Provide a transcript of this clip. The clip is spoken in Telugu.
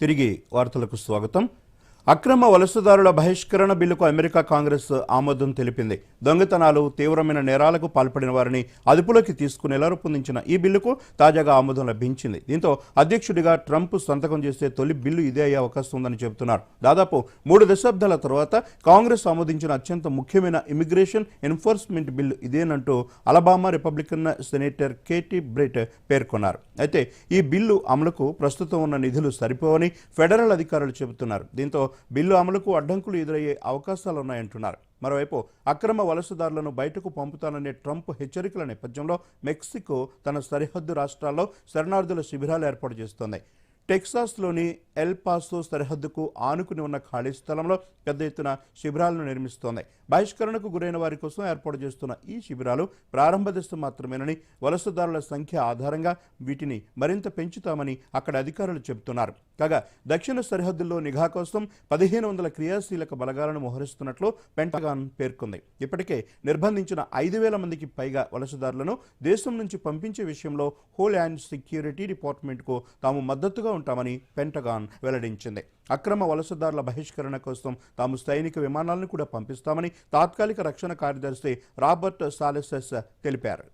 తిరిగి వార్తలకు స్వాగతం. అక్రమ వలసదారుల బహిష్కరణ బిల్లుకు అమెరికా కాంగ్రెస్ ఆమోదం తెలిపింది. దొంగతనాలు తీవ్రమైన నేరాలకు పాల్పడిన వారిని అదుపులోకి తీసుకునేలా రూపొందించిన ఈ బిల్లుకు తాజాగా ఆమోదం లభించింది. దీంతో అధ్యక్షుడిగా ట్రంప్ సంతకం చేసే తొలి బిల్లు ఇదే అయ్యే అవకాశం ఉందని చెబుతున్నారు. దాదాపు మూడు దశాబ్దాల తర్వాత కాంగ్రెస్ ఆమోదించిన అత్యంత ముఖ్యమైన immigration enforcement bill ఇదేనంటూ Alabama Republican senator Katie Britt పేర్కొన్నారు. అయితే ఈ బిల్లు అమలుకు ప్రస్తుతం ఉన్న నిధులు సరిపోవని ఫెడరల్ అధికారులు చెబుతున్నారు. దీంతో బిల్లు అమలుకు అడ్డంకులు ఎదురయ్యే అవకాశాలున్నాయంటున్నారు. మరోవైపు అక్రమ వలసదారులను బయటకు పంపుతాననే ట్రంప్ హెచ్చరికల నేపథ్యంలో మెక్సికో తన సరిహద్దు రాష్ట్రాల్లో శరణార్థుల శిబిరాలు ఏర్పాటు చేస్తోంది. టెక్సాస్లోని ఎల్ పాసో సరిహద్దుకు ఆనుకుని ఉన్న ఖాళీ స్థలంలో పెద్ద ఎత్తున శిబిరాలను నిర్మిస్తోంది. బహిష్కరణకు గురైన వారి కోసం ఏర్పాటు చేస్తున్న ఈ శిబిరాలు ప్రారంభ దశ మాత్రమేనని వలసదారుల సంఖ్య ఆధారంగా వీటిని మరింత పెంచుతామని అక్కడ అధికారులు చెబుతున్నారు. కాగా దక్షిణ సరిహద్దుల్లో నిఘా కోసం పదిహేను వందల క్రియాశీలక బలగాలను మోహరిస్తున్నట్లు పెంటగాన్ పేర్కొంది. ఇప్పటికే నిర్బంధించిన ఐదు వేల మందికి పైగా వలసదారులను దేశం నుంచి పంపించే విషయంలో హోల్ అండ్ సెక్యూరిటీ డిపార్ట్మెంట్కు తాము మద్దతుగా ఉంటామని పెంటగాన్ వెల్లడించింది. అక్రమ వలసదారుల బహిష్కరణ కోసం తాము సైనిక విమానాలను కూడా పంపిస్తామని తాత్కాలిక రక్షణ కార్యదర్శి రాబర్ట్ సాలెసెస్ తెలిపారు.